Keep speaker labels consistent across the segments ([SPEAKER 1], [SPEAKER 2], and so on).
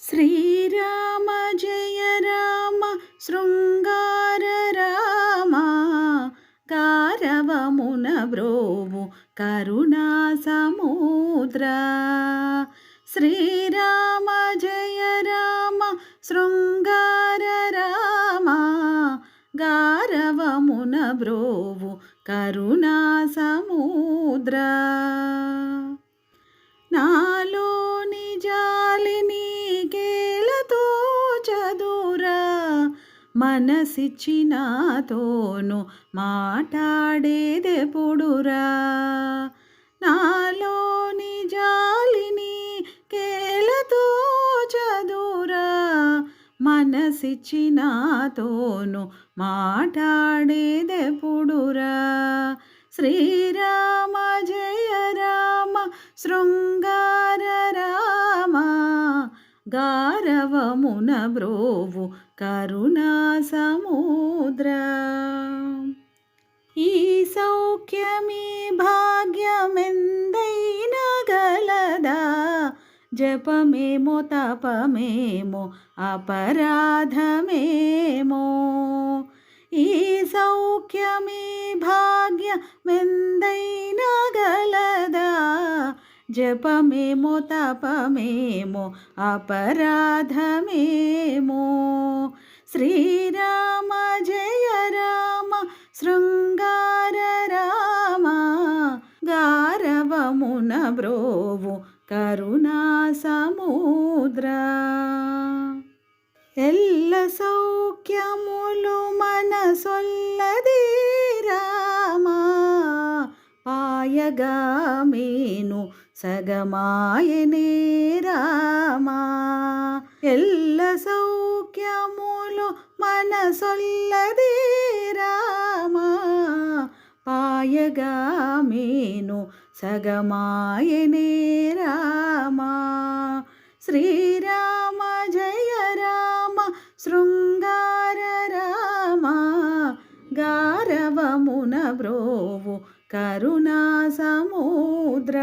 [SPEAKER 1] శ్రీరామ జయ రామ శృంగార రామ గారవమున బ్రోవు కరుణా సముద్ర. శ్రీరామ జయ రామ శృంగార రామ గారవమున బ్రోవు కరుణా సముద్ర. నాలో మనసిచ్చినాతోను మాట్లాడేదెప్పుడురా నాలోని జాలిని కేలతో చదురా మనసిచ్చినాతోను మాట్లాడేదెప్పుడురా శ్రీరామ జయ రామ శృంగార రామ గా గారవమున బ్రోవు కరుణా సముద్ర. ఈ సౌఖ్యమీ భాగ్యమెందైన గలదా? జపమేమో తపమేమో అపరాధమేమో? ఈ సౌఖ్యమీ భాగ్యమెందైన జపమేమో తపమేమో అపరాధమేమో. శ్రీరామ జయ రామ శృంగార రామ గారవమున బ్రోవు కరుణా సముద్ర. ఎల్ల సౌఖ్యములు మనసొల్లది రామా. ఆయగా మేను సగమాయనే రామా. ఎల్ల సౌఖ్యములు మనసొల్లది రామా. పాయగా మేను సగమాయనే రామా. శ్రీరామ జయ రామ శృంగార రామ గారవమున బ్రోవు కరుణా సముద్ర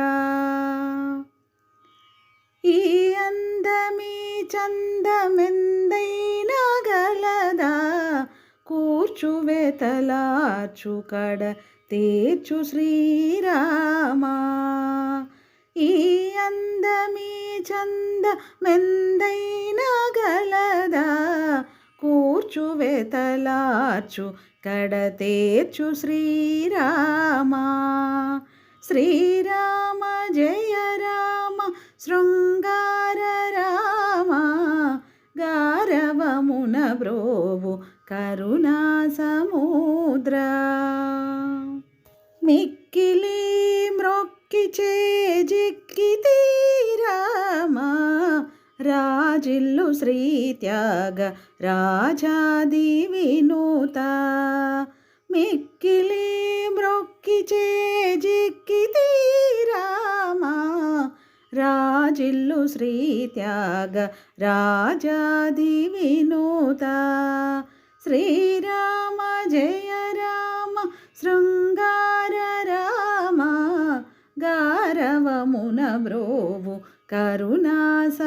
[SPEAKER 1] ఈ అందమీ చందమెందైన గలదా? కూర్చువెతలార్చు కడ తేర్చు శ్రీరామా. ఈ అందమీ చంద మెందైన గలదా? కూర్చువెతలార్చు కడ తేర్చు శ్రీరామా. శ్రీరామ జయ రామ శృంగార రామ. గారవమున బ్రోవు కరుణా సముద్ర. మిక్కిలి మ్రొక్కి చేజిక్కి తీరామా. రా శ్రీ త్యాగ రాజాది వినూత. మిక్కిలి మ్రొక్కి చేజిక్కి తీరామా? రాజిల్లు శ్రీ త్యాగ రాజాది వినూత. శ్రీరామ జయ రామ శృంగార రామ గారవమున బ్రోవు కరుణాస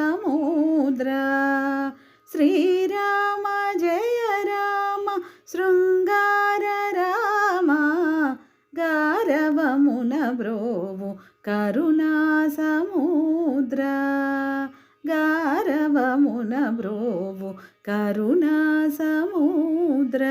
[SPEAKER 1] సముద్ర శ్రీరామ జయ రామ శృంగార రామ గారవమున బ్రోవు కరుణా సముద్ర. గారవమున బ్రోవు కరుణా సముద్ర.